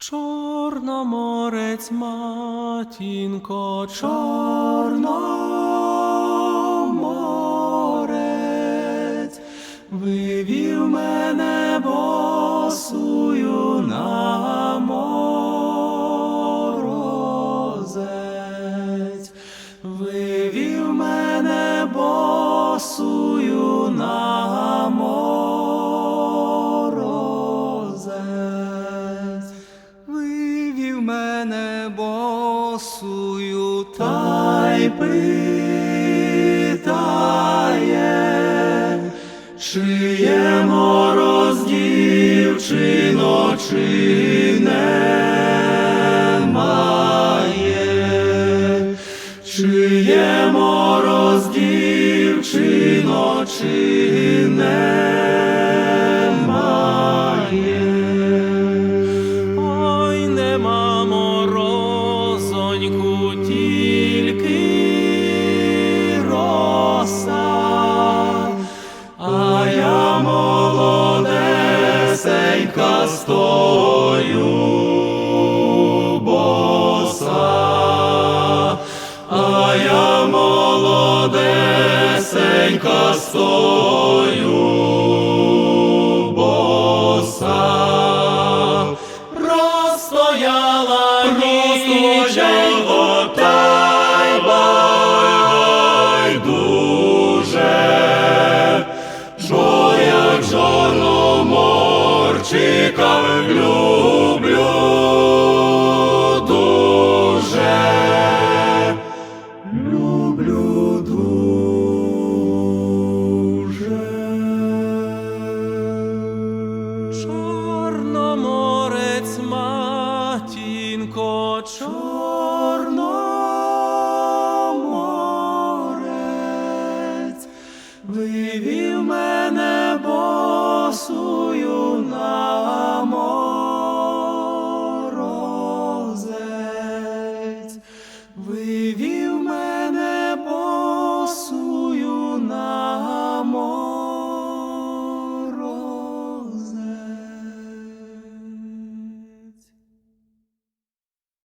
Чорноморець, матінко, Чорноморець, вивів мене босую на морозець, вивів мене босую мене босую та й питає, чи є мороз дівчино, чи немає, чи є мороз дівчино, чи немає. Молодесенька стою боса, а я молодесенька стою боса. Простояла ніченько, жорноморчика люблю дуже, люблю дуже. Чорноморець, матінко, Чорноморець, вивів мене красую на морозець. Ви